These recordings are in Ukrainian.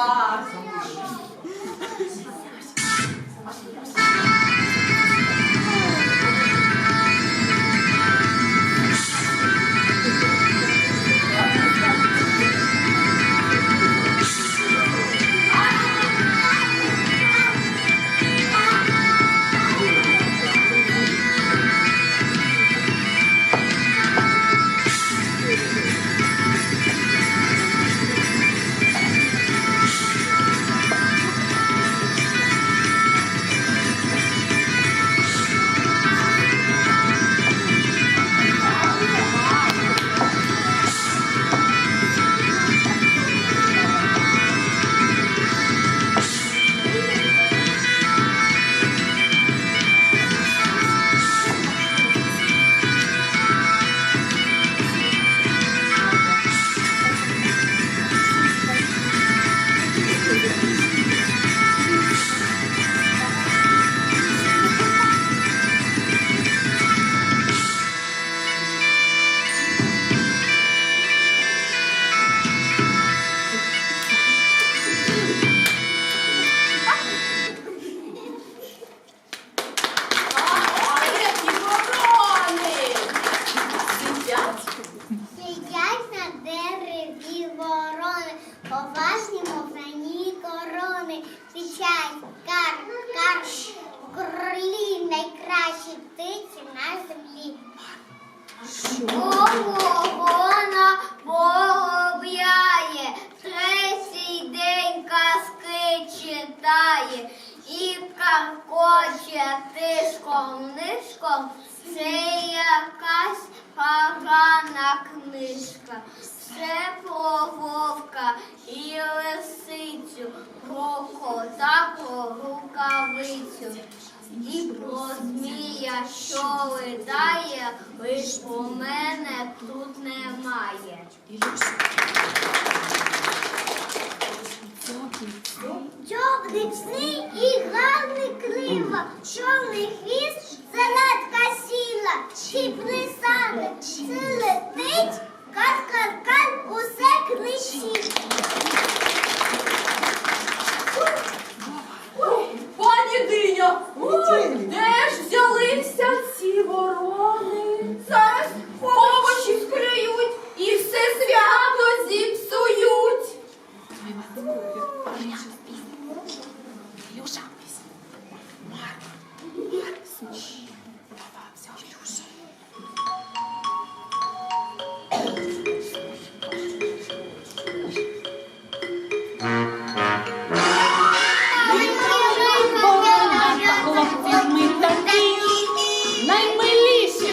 와. Поважні мовні корони, кричать кар, кар, королі найкращі птиці на землі. Вона полов'яє, третій день казки читає і каркоче тишком нишком. Це якась погана книжка. Все про вовка і лисицю, про кота, про рукавицю. І про змія, що летає, лиш у мене тут немає. Гарний крила, чорний хвіст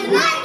Good.